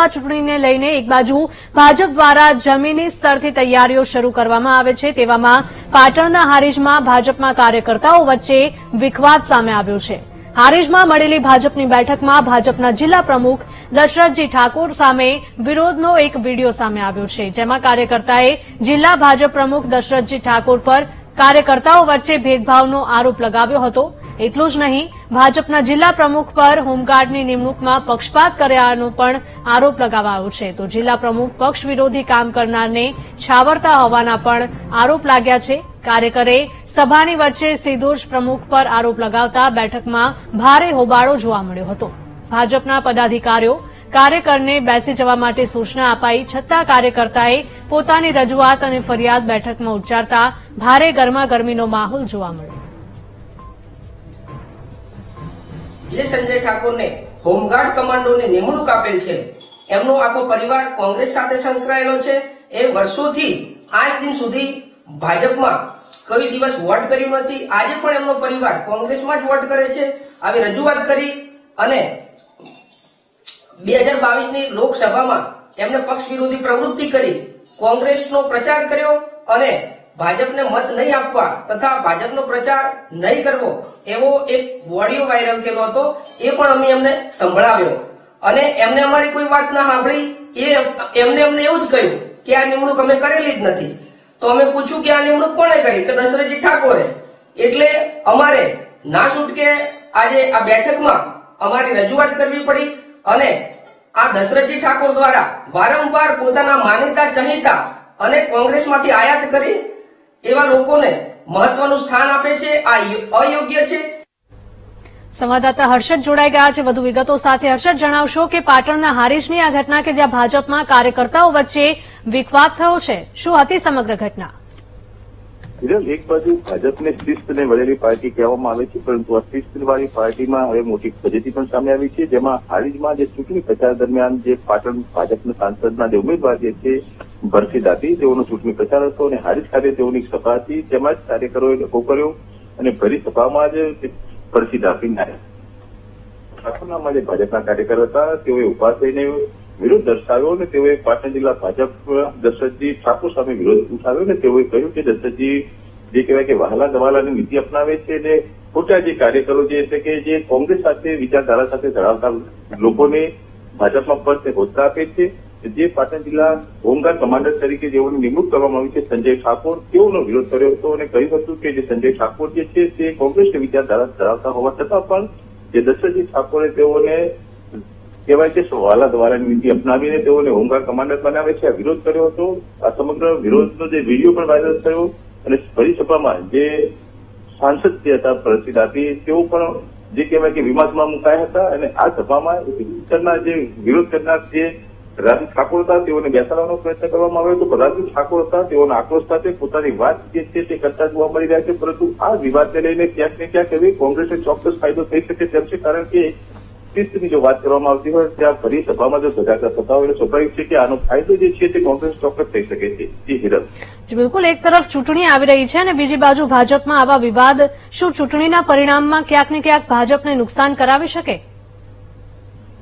લોકસભા ચૂંટણીને લઈને એક બાજુ ભાજપ દ્વારા જમીની સ્તરથી તૈયારીઓ શરૂ કરવામાં આવે છે, તેવામાં પાટણના હારીજમાં ભાજપના કાર્યકર્તાઓ વચ્ચે વિખવાદ સામે આવ્યો છે. હારીજમાં મળેલી ભાજપની બેઠકમાં ભાજપના જિલ્લા પ્રમુખ દશરથજી ઠાકોર સામે વિરોધનો એક વીડિયો સામે આવ્યો છે, જેમાં કાર્યકર્તાએ જિલ્લા ભાજપ પ્રમુખ દશરથજી ઠાકોર પર કાર્યકર્તાઓ વચ્ચે ભેદભાવનો આરોપ લગાવ્યો હતો. એટલું જ નહીં, ભાજપના જિલ્લા પ્રમુખ પર હોમગાર્ડની નિમણૂકમાં પક્ષપાત કર્યાનો પણ આરોપ લગાવાયો છે. તો જિલ્લા પ્રમુખ પક્ષ વિરોધી કામ કરનારને છાવરતા હોવાના પણ આરોપ લાગ્યા છે. કાર્યકરે સભાની વચ્ચે સીધો જ પ્રમુખ પર આરોપ લગાવતા બેઠકમાં ભારે હોબાળો જોવા મળ્યો હતો. ભાજપના પદાધિકારીઓ કાર્યકરને બેસી જવા માટે સૂચના અપાઈ, છતાં કાર્યકર્તાએ પોતાની રજૂઆત અને ફરિયાદ બેઠકમાં ઉચ્ચારતા ભારે ગરમાગરમીનો માહોલ જોવા મળ્યો. જે સંજય ઠાકોરને હોમગાર્ડ કમાન્ડોની નિમણૂક આપેલ છે, એમનો આખો પરિવાર કોંગ્રેસ સાથે સંકળાયેલો છે, એ વર્ષોથી આજ દિન સુધી ભાજપમાં કોઈ દિવસ વોટ કર્યું નથી. આજે પણ એમનો પરિવાર કોંગ્રેસમાં જ વોટ કરે છે. આવી રજૂઆત કરી અને બે હજાર બાવીસની લોકસભામાં એમને પક્ષ વિરોધી પ્રવૃત્તિ કરી કોંગ્રેસનો પ્રચાર કર્યો અને ભાજપને મત નહીં આપવા તથા ભાજપનો પ્રચાર નહીં કરવો એવો એક ઓડિયો વાયરલ થયેલો હતો, એ પણ અમે એમને સંભળાવ્યો. અને એમને અમારી કોઈ વાત ના સાંભળી, એ એમને અમને એવું જ કહ્યું કે આ નિમણૂક અમે કરેલી જ નથી. તો અમે પૂછ્યું કે આ નિમણૂક કોણે કરી? કે દશરથજી ઠાકોરે. એટલે અમારે ના છૂટકે આજે આ બેઠકમાં અમારી રજૂઆત કરવી પડી અને આ દશરથજી ઠાકોર દ્વારા વારંવાર પોતાના માનીતા, ચહિતા અને કોંગ્રેસમાંથી આયાત કરી એવા લોકોને મહત્વનું સ્થાન આપે છે, આ અયોગ્ય છે. સંવાદદાતા હર્ષદ જોડાઈ ગયા છે. વધુ વિગતો સાથે હર્ષદ જણાવશો કે પાટણના હારીજની આ ઘટના કે જ્યાં ભાજપમાં કાર્યકર્તાઓ વચ્ચે વિખવાદ થયો છે. શું હતી સમગ્ર ઘટના? વિરલ એક બાજુ ભાજપને શિસ્તને વળેલી પાર્ટી કહેવામાં આવે છે, પરંતુ આ શિસ્તવાળી પાર્ટીમાં હવે મોટી પદ્ધતિ પણ સામે આવી છે, જેમાં હારીજમાં જે ચૂંટણી પ્રચાર દરમિયાન જે પાટણ ભાજપના સાંસદના જે ઉમેદવાર જે છે, ભરતી હતી તેઓનો ચૂંટણી પ્રચાર હતો અને હારીજ ખાતે તેઓની સભા હતી તેમાં જ કાર્યકરોએ ડખો કર્યો અને ભરી સભામાં જ ભરસીદ આપી નાખ્યા ઠાકોરનામાં જે ભાજપના કાર્યકર હતા, તેઓએ ઊભા થઈને વિરોધ દર્શાવ્યો અને તેઓએ પાટણ જિલ્લા ભાજપ, દશરથજી ઠાકોર સામે વિરોધ ઉઠાવ્યો અને તેઓએ કહ્યું કે દશરથજી જે કહેવાય કે વહાલા દવાલાની નીતિ અપનાવે છે અને ખોટા જે કાર્યકરો જે છે કે જે કોંગ્રેસ સાથે વિચારધારા સાથે ધરાવતા લોકોને ભાજપમાં પદ હોદ્દા આપે છે, જે પાટણ જિલ્લા હોમગાર્ડ કમાન્ડર તરીકે જેઓની નિમણૂક કરવામાં આવી છે, સંજય ઠાકોર, તેઓનો વિરોધ કર્યો હતો અને કહ્યું હતું કે જે સંજય ઠાકોર જે છે તે કોંગ્રેસની વિચારધારા ધરાવતા હોવા છતાં પણ જે દશરથજી ઠાકોરે તેઓને કહેવાય કે વાલા દ્વારા નીતિ અપનાવીને તેઓને હોમગાર્ડ કમાન્ડર બનાવે છે. આ વિરોધ કર્યો હતો. આ સમગ્ર વિરોધનો જે વીડિયો પણ વાયરલ થયો અને ફરી જે સાંસદ જે હતા, પ્રસિદ્ધ આપી, તેઓ પણ જે કહેવાય કે વિમાસમાં મુકાયા હતા અને આ સભામાં જે વિરોધ કરનાર જે રાજુ ઠાકોર હતા, તેઓને બેસાડવાનો પ્રયત્ન કરવામાં આવ્યો હતો. રાજુ ઠાકોર હતા, તેઓના આક્રોશ સાથે પોતાની વાત જે છે તે કરતા જોવા મળી રહ્યા છે. પરંતુ આ વિવાદને લઈને ક્યાંક ને ક્યાંક એવી કોંગ્રેસને ચોક્કસ ફાયદો થઈ શકે તેમ છે. કારણ કે શિસ્તની જો વાત કરવામાં આવતી હોય, ત્યાં ફરી સભામાં જો ધજાગરા થતા હોય સ્વાભાવિક છે કે આનો ફાયદો જે છે તે કોંગ્રેસ ચોક્કસ થઈ શકે છે. જી, હિરલ. બિલકુલ. એક તરફ ચૂંટણી આવી રહી છે અને બીજી બાજુ ભાજપમાં આવા વિવાદ શું ચૂંટણીના પરિણામમાં ક્યાંક ને ક્યાંક ભાજપને નુકસાન કરાવી શકે?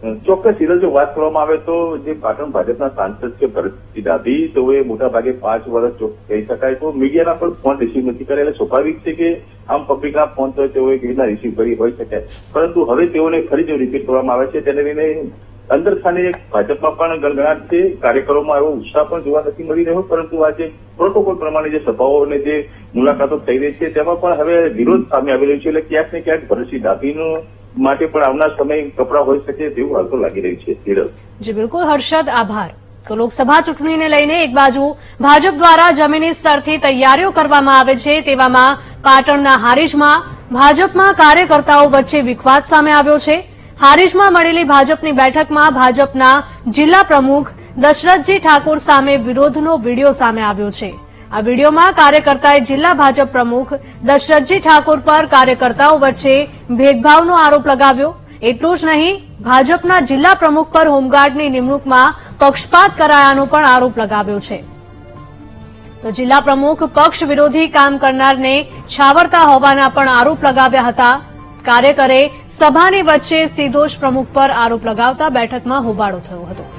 ચોક્કસ હિરલ જો વાત કરવામાં આવે તો જે પાટણ ભાજપના સાંસદ છે ભરતસિંહ ડાભી તેઓએ મોટા ભાગે પાંચ વર્ષ કહી શકાય તો મીડિયાના પણ ફોન રિસીવ નથી કર્યા એટલે સ્વાભાવિક છે કે આમ પબ્લિકના ફોન તો તેઓએ કેવી રીતના રિસીવ કરી હોઈ શકે. પરંતુ હવે તેઓને ફરી જો રિપીટ કરવામાં આવે છે, તેને લઈને અંદર ખાને ભાજપમાં પણ ગણગણાટ છે. કાર્યક્રમોમાં એવો ઉત્સાહ પણ જોવા નથી મળી રહ્યો. પરંતુ આજે પ્રોટોકોલ પ્રમાણે જે સભાઓ અને જે મુલાકાતો થઈ રહી છે, તેમાં પણ હવે વિરોધ સામે આવી રહ્યો છે. એટલે ક્યાંક ને ક્યાંક ભરતસિંહ ડાભીનું માટે પણ આવનાર સમય કપડા હોઈ શકે તેવું હાલ તો લાગી રહ્યું છે જી, બિલકુલ, હર્ષદ, આભાર. તો લોકસભા ચૂંટણીને લઈને એક બાજુ ભાજપ દ્વારા જમીની સ્તરથી તૈયારીઓ કરવામાં આવે છે, તેવામાં પાટણના હારીજમાં ભાજપમાં કાર્યકર્તાઓ વચ્ચે વિખવાદ સામે આવ્યો છે. હારીજમાં મળેલી ભાજપની બેઠકમાં ભાજપના જિલ્લા પ્રમુખ દશરથજી ઠાકોર સામે વિરોધનો વીડિયો સામે આવ્યો છે. આ વીડિયોમાં કાર્યકર્તાએ જિલ્લા ભાજપ પ્રમુખ દશરથજી ઠાકોર પર કાર્યકર્તાઓ વચ્ચે ભેદભાવનો આરોપ લગાવ્યો. એટલું જ નહીં, ભાજપના જિલ્લા પ્રમુખ પર હોમગાર્ડની નિમણૂકમાં પક્ષપાત કરાયાનો પણ આરોપ લગાવ્યો છે. તો જિલ્લા પ્રમુખ પક્ષ વિરોધી કામ કરનારને છાવરતા હોવાના પણ આરોપ લગાવ્યા હતા. કાર્યકરે સભાની વચ્ચે સીધો પ્રમુખ પર આરોપ લગાવતા બેઠકમાં હોબાળો થયો હતો.